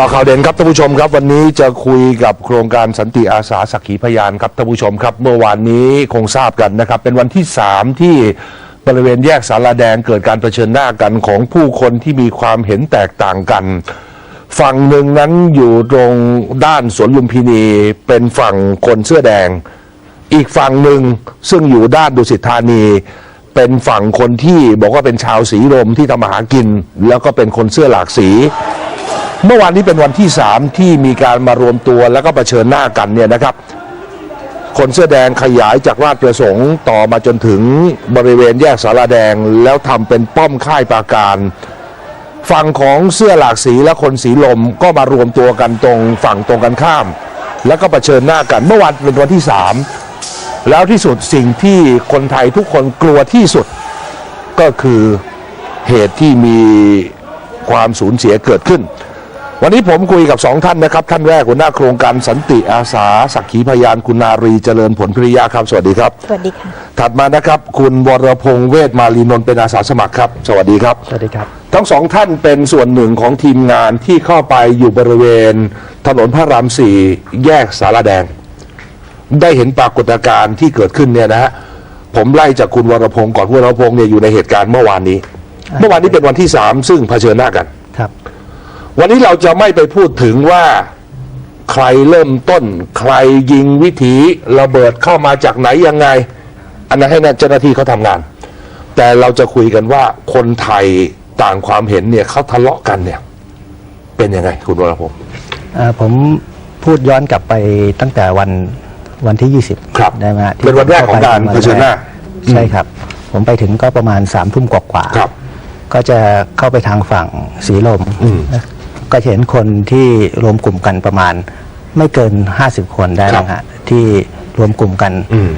จอข่าวเด่นครับท่านผู้ชมครับวันนี้จะคุยกับโครงการสันติอาสาสักขีพยานครับท่านผู้ชมครับ เมื่อวานนี้คงทราบกันนะครับ เป็นวันที่ 3 ที่บริเวณแยกสารแดงเกิดการเผชิญหน้ากันของผู้คนที่มีความเห็นแตกต่างกัน ฝั่งหนึ่งนั้นอยู่ตรงด้านสวนลุมพินี เป็นฝั่งคนเสื้อแดง อีกฝั่งหนึ่งซึ่งอยู่ด้านดุสิตธานีเป็นฝั่งคนที่บอกว่าเป็นชาวสีลมที่ทำมาหากิน แล้วก็เป็นคนเสื้อหลากสี เมื่อวานนี้เป็นวันที่สามที่มีการมารวมตัวแล้วก็เผชิญหน้ากันเนี่ยนะครับ คนเสื้อแดงขยายจากราชประสงค์ต่อมาจนถึงบริเวณแยกสารแดง แล้วทำเป็นป้อมค่ายปราการฝั่งของเสื้อหลากสีและคนสีลมก็มารวมตัวกันตรงฝั่งตรงกันข้าม แล้วก็เผชิญหน้ากันเมื่อวานเป็นวันที่สามแล้วที่สุดสิ่งที่คนไทยทุกคนกลัวที่สุด ก็คือเหตุที่มีความสูญเสียเกิดขึ้น วันนี้ผมคุยกับสองท่านนะครับ ท่านแรกหัวหน้าโครงการสันติอาสา สักขีพยานคุณนารีเจริญผลพิริยาครับ สวัสดีครับ สวัสดีค่ะ ถัดมานะครับ คุณวรพงษ์เวทมาลีนนท์เป็นอาสาสมัครครับ สวัสดีครับ สวัสดีครับ ทั้งสองท่านเป็นส่วนหนึ่งของทีมงานที่เข้าไปอยู่บริเวณ ถนนพระรามสี่แยกสารแดง ได้เห็นปรากฏการณ์ที่เกิดขึ้นเนี่ยนะฮะผมไล่จากคุณวรพงศ์ก่อนคุณวรพงศ์เนี่ยอยู่ในเหตุการณ์เมื่อวานนี้ เมื่อวานนี้เป็นวันที่สามซึ่งเผชิญหน้ากันครับ วันนี้เราจะไม่ไปพูดถึงว่าใครเริ่มต้น ใครยิงวิถีระเบิดเข้ามาจากไหนยังไง อันนั้นให้เจ้าหน้าที่เขาทำงาน แต่เราจะคุยกันว่าคนไทยต่างความเห็นเนี่ยเขาทะเลาะกันเนี่ย เป็นยังไง คุณวรพงศ์เอ่อผมพูดย้อนกลับไปตั้งแต่วันวันที่ 20 ครับได้ไหมฮะที่เป็นวันแรกของการผมเผชิญหน้าใช่ครับ ผมไปถึงก็ประมาณสามทุ่มกว่าๆครับก็จะเข้าไปทางฝั่งสีลมอืมนะ ก็จะเห็นคนที่รวมกลุ่มกันประมาณ ไม่เกิน 50 คนได้ครับนะฮะที่รวมกลุ่มกัน อืม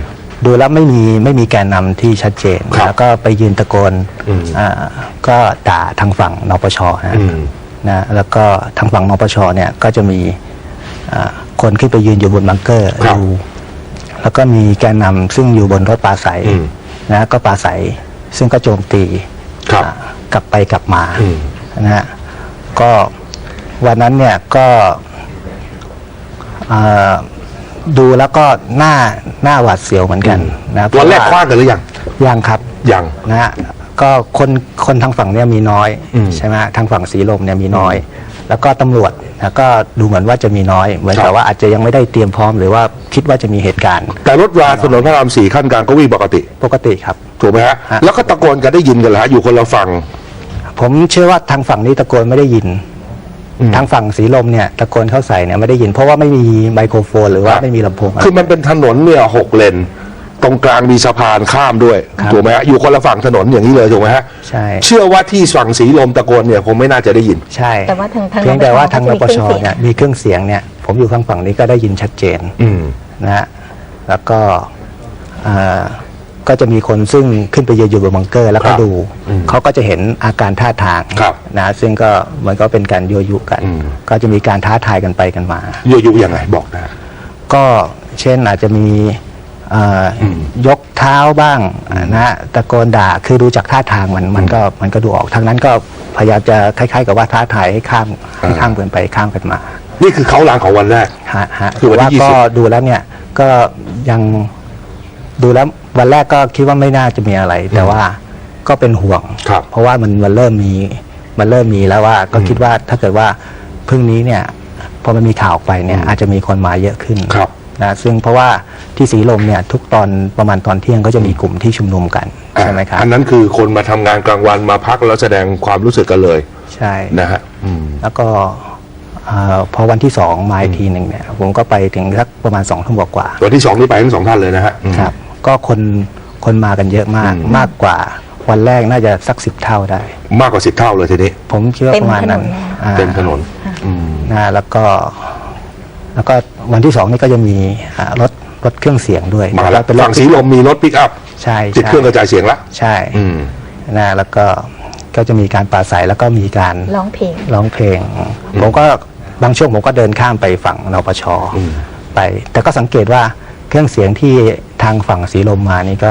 ดูแล้วไม่มีไม่มีแกนนำที่ชัดเจน ครับแล้วก็ไปยืนตะโกนอืมอ่าก็ด่าทางฝั่งนปชนะอืม นะแล้วก็ทางฝั่งนปชเนี่ยก็จะมีอ่าคนขึ้นไปยืนอยู่บนบังเกอร์ครับดูแล้วก็มีแกนนำซึ่งอยู่บนรถปราศัยอืมนะก็ปราศัยซึ่งก็โจมตีครับอ่ากลับไปกลับมาอืม นะฮะก็ วันนั้นเนี่ยก็อ่าดูแล้วก็หน้าหน้าหวาดเสียวเหมือนกันนะวันแรกเพคราะว้างกันหรือยังยังครับยังนะฮะก็คนคนทางฝั่งเนี่ยมีน้อยอืมใช่ไหมฮะทางฝั่งสีลมเนี่ยมีน้อย แล้วก็ตำรวจนะก็ดูเหมือนว่าจะมีน้อย เหมือนครักับบว่าอาจจะยังไม่ได้เตรียมพร้อมหรือว่าคิดว่าจะมีเหตุการณ์ แต่รถราถนนพระรามสี่ขั้นกลางก็วิ่งปกติ ปกติครับถูกไหมฮะฮะแล้วก็ตะโกนกันได้ยินกันเหรอฮะอยู่คนละฝั่งผมเชื่อว่าทางฝั่งนี้ตะโกนไม่ได้ยินอืม ทางฝั่งสีลมเนี่ยตะโกนเข้าใส่เนี่ยไม่ได้ยิน เพราะว่าไม่มีไมโครโฟนหรือว่าครับไม่มีลำโพงอะไร คือมันเป็นถนนเนี่ยหกเลน ตรงกลางมีสะพานข้ามด้วยครับถูกไหมฮะอยู่คนละฝั่งถนนอย่างนี้เลยถูกไหมฮะใช่ เชื่อว่าที่ฝั่งสีลมตะโกนเนี่ยคงไม่น่าจะได้ยิน ใช่แต่ว่าทางทางเพียงแต่ว่าทางนนปปชชเนี่ยมีเครื่องเสียงเนี่ยผมอยู่ข้างฝั่งนี้ก็ได้ยินชัดเจนอืม นะฮะแล้วก็อ่า ก็จะมีคนซึ่งขึ้นไปยืนอยู่บนบังเกอร์ แล้วก็ครับดูอืมเขาก็จะเห็นอาการท่าทางครับนะซึ่งก็มันก็เป็นการยั่วยุกัน อืม ก็จะมีการท้าทายกันไปกันมา ยั่วยุยังไงบอกนะ ก็เช่นอาจจะมีเอ่ออมยกเท้าบ้างนะฮะตะโกนด่าคือดูจากท่าทางมันมันก็มันก็ดูออกทางนั้นก็พยายามจะคล้ายๆ กับว่าท้าทายให้ข้ามให้ข้ามกันไปข้ามกันมานี่คือเขาหลังของวันแรก ฮะฮะคือวันที่ว่าก็20ดูแล้วเนี่ยก็ยังดูแล้ว วันแรกก็คิดว่าไม่น่าจะมีอะไร แต่ว่าก็เป็นห่วง ครับเพราะว่ามันมันเริ่มมีมันเริ่มมีแล้วว่าก็คิดว่าถ้าเกิดว่าพรุ่งนี้เนี่ยพอมันมีข่าวออกไปเนี่ยอาจจะมีคนมาเยอะขึ้นครับนะซึ่งเพราะว่าที่สีลมเนี่ยทุกตอนประมาณตอนเที่ยงก็จะมีกลุ่มที่ชุมนุมกันใช่ไหมครับอันนั้นคือคนมาทำงานกลางวันมาพักแล้วแสดงความรู้สึกกันเลยใช่ นะฮะอืม แล้วก็อ่าพอวันที่สองมาอีกทีหนึ่งเนี่ยผมก็ไปถึงสักประมาณสองทุ่มกว่าๆวันที่สองนี่ไปทั้งสองท่านเลยนะฮะอืมครับ ก็คนคนมากันเยอะมากอืมมากกว่าวันแรกน่าจะสักสิบเท่าได้ มากกว่าสิบเท่าเลยทีนี้ผมคิดว่าเต็มประมาณนั้นถนนแล้วอ่าเต็มถนนอืมนะแล้วก็ แล้วก็วันที่สองนี่ก็จะมีอ่ารถรถเครื่องเสียงด้วยมาแล้วเป็นรถฝั่งสีลมมีรถปิกอัพใช่ติดใช่เครื่องกระจายเสียงละใช่อืมนะแล้วก็ก็จะมีการปราศัยแล้วก็มีการร้องเพลงร้องเพลง ผมก็บางช่วงผมก็เดินข้ามไปฝั่งนปชอืมไป แต่ก็สังเกตว่าเครื่องเสียงที่ ทางฝั่งสีลมมานี่ก็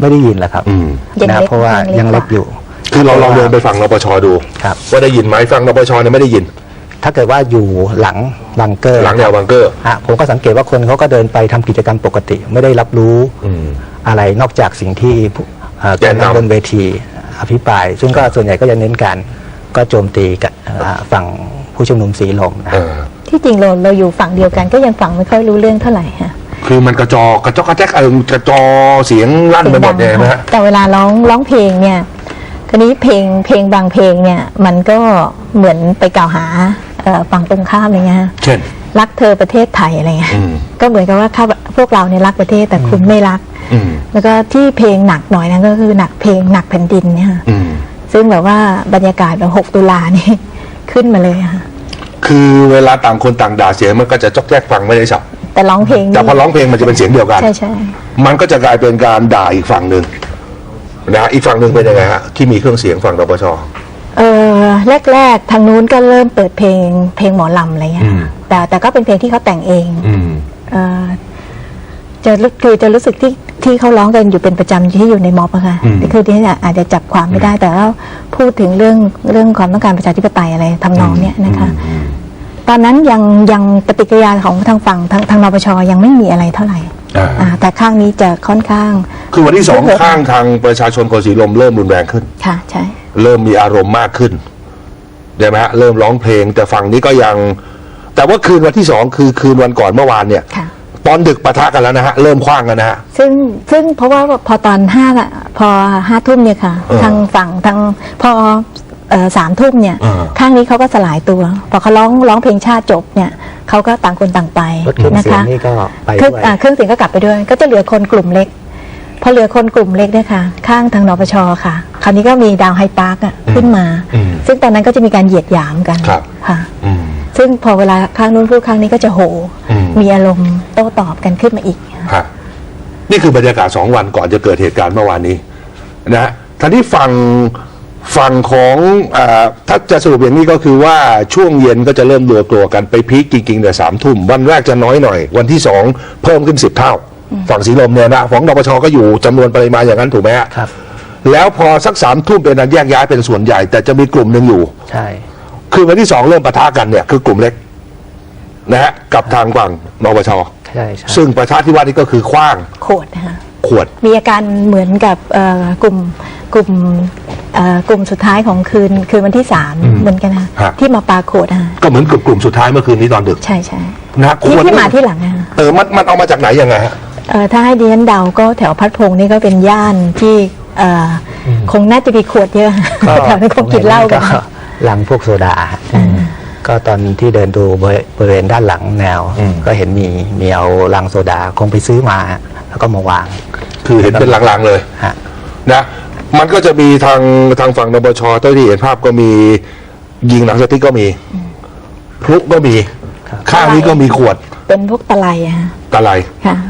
ไม่ได้ยินแล้วครับอืม ยังนะเล็กเพราะว่ายัยังงเล็เล็กกกว่า อยู่คือเราลองเดินไปฝั่งนปชดู ครับ ว่าได้ยินไหมฝั่งนปชเนี่ยไม่ได้ยิน ถ้าเกิดว่าอยู่หลังบังเกอร์หลังแนวบังเกอร์ฮะผมก็สังเกตว่าคนเขาก็เดินไปทำกิจกรรมปกติ ไม่ได้รับรู้อืมอะไรนอกจากสิ่งที่ผู้เอ่อแกนนำแกนนำบนเวทีอภิปราย ซึ่งก็ส่วนใหญ่ก็จะเน้นการก็โจมตีกับเอ่อฝั่งผู้ชุมนุมสีลมนะเออ ที่จริงเราเราอยู่ฝั่งเดียวกันก็ยังฟังไม่ค่อยรู้เรื่องเท่าไหร่ค่ะ คือมันกระจอกระจอกกระแจกเออกระจอเสียงลั่นไปหมดเลยนะฮะ แต่เวลาร้องร้องเพลงเนี่ยคันนี้เพลงเพลงบางเพลงเนี่ย มันก็เหมือนไปกล่าวหาเอ่อฝั่งตรงข้ามอะไรเงี้ยเช่น รักเธอประเทศไทยอะไรเงี้ยอืม ก็เหมือนกับว่าข้าพวกเราเนี่ยรักประเทศแต่คุณไม่รัก อืมแล้วก็ที่เพลงหนักหน่อยนั้นก็คือหนักเพลงหนักแผ่นดินเนี่ยค่ะอืม ซึ่งแบบว่าบรรยากาศแบบ 6 ตุลานี่ ขึ้นมาเลยค่ะ คือเวลาต่างคนต่างด่าเสียงมันก็จะจอกแจ๊กฟังไม่ได้สับ แต่ร้องเพลงแต่พอร้องเพลงมันจะเป็นเสียงเดียวกัน ใช่ใช่มันก็จะกลายเป็นการด่าอีกฝั่งหนึ่งนะอีกฝั่งหนึ่งเป็นยังไงฮะที่มีเครื่องเสียงฝั่งนปชเออแรกๆทางนู้นก็เริ่มเปิดเพลงเพลงหมอลำอะไรเงี้ยอืมแต่แต่ก็เป็นเพลงที่เขาแต่งเองอืมเออจะรู้คือจะรู้สึกที่ที่เขาร้องกันอยู่เป็นประจำที่อยู่ในม็อบอะค่ะอืมคือที่เนี่ยอาจจะจับความไม่ได้แต่ว่าพูดถึงเรื่องเรื่องความต้องการประชาธิปไตยอะไรทำนองเนี้ยนะคะอืม ตอนนั้นยังยังปฏิกิริยาของทางฝั่งทางทางนปชยังไม่มีอะไรเท่าไหร่อ่า อ่าแต่ข้างนี้จะค่อนข้าง คือวันที่สองข้างทางประชาชนคนสีลมเริ่มรุนแรงขึ้น ค่ะใช่ เริ่มมีอารมณ์มากขึ้นใช่ไหมฮะเริ่มร้องเพลง แต่ฝั่งนี้ก็ยัง แต่ว่าคืนวันที่สองคือคืนวันก่อนเมื่อวานเนี่ย ค่ะ ตอนดึกปะทะกันแล้วนะฮะ เริ่มคว้างกันนะฮะ ซึ่งซึ่งเพราะว่าพอตอนห้าพอห้าทุ่มเนี่ยค่ะ เออ ทางฝั่งทางพอเอ่อ สามทุ่มเนี่ยเออข้างนี้เขาก็สลายตัว พอเขาร้องร้องเพลงชาติจบเนี่ยเขาก็ต่างคนต่างไปรถเครื่องนะเสียงคะ นี่ก็ไปเครื่ด้องวย อ่าเครื่องเสียงก็กลับไปด้วย ก็จะเหลือคนกลุ่มเล็ก พอเหลือคนกลุ่มเล็กเนี่ยค่ะ ข้างทางนปชค่ะ คราวนี้ก็มีดาวไฮปาร์กอะขึ้นมา อืมซึ่งตอนนั้นก็จะมีการเหยียดหยามกันครับ ค่ะ อืม ซึ่งพอเวลาข้างนู้นพูดข้างนี้ก็จะโห อืม มีอารมณ์โต้ตอบกันขึ้นมาอีก ฮะนี่คือบรรยากาศสองวันก่อนจะเกิดเหตุการณ์เมื่อวานนี้นะฮะท่านี้ฝั่ง ฝั่งของอาถ้าจะสรุปอย่างนี้ก็คือว่าช่วงเย็นก็จะเริ่มรวมตัวกันไปพีคจริงๆแต่สามทุ่ม วันแรกจะน้อยหน่อย วันที่สองเพิ่มขึ้นสิบเท่า ฝั่งสีลมเนี่ยนะฝั่งนปชก็อยู่จำนวนปริมาณอย่างนั้นถูกไหมฮะครับ แล้วพอสักสามทุ่มเป็นอันแยกย้ายเป็นส่วนใหญ่ แต่จะมีกลุ่มหนึ่งอยู่ ใช่ คือวันที่สองเริ่มปะทะกันเนี่ยคือกลุ่มเล็กนะฮะกับทางฝั่งนปชใช่ใช่ซึ่งประชาที่ว่านี่ก็คือคว้างโขดนะคะขวด มีอาการเหมือนกับเอ่อกลุ่มกลุ่ม เอ่อกลุ่มสุดท้ายของคืนคืนวันที่สามอืมเหมือนกันนะฮะ ที่มาปาโขดนะคะก็เหมือนกับกลุ่มสุดท้ายเมื่อคืนนี้ตอนดึกใช่ใช่นะขที่วดที่นี่มาที่หลังนะคะเออมันมันเอามาจากไหนยังไงฮะ เอ่อถ้าให้ดิฉันเดาก็แถวพัดพงษ์นี่ก็เป็นย่านที่เอ่ออคงน่าจะมีขวดเยอะแถวนั้นคงกินเหล้ากันลังพวกโซดาก็ตอนที่เดินดูบริบริเวณด้านหลังแนว อืม ก็เห็นมีมีเอาลังโซดาคงไปซื้อมา แล้วก็มาวางคือเห็นเป็นหลังๆเลยฮะนะ มันก็จะมีทางทางฝั่งนปชเท่าที่เห็นภาพก็มียิงหนังสติ๊กก็มีพลุก็มีครับข้างนี้ก็มีขวด เป็นพวกตะไลอะฮะตะไลค่ะ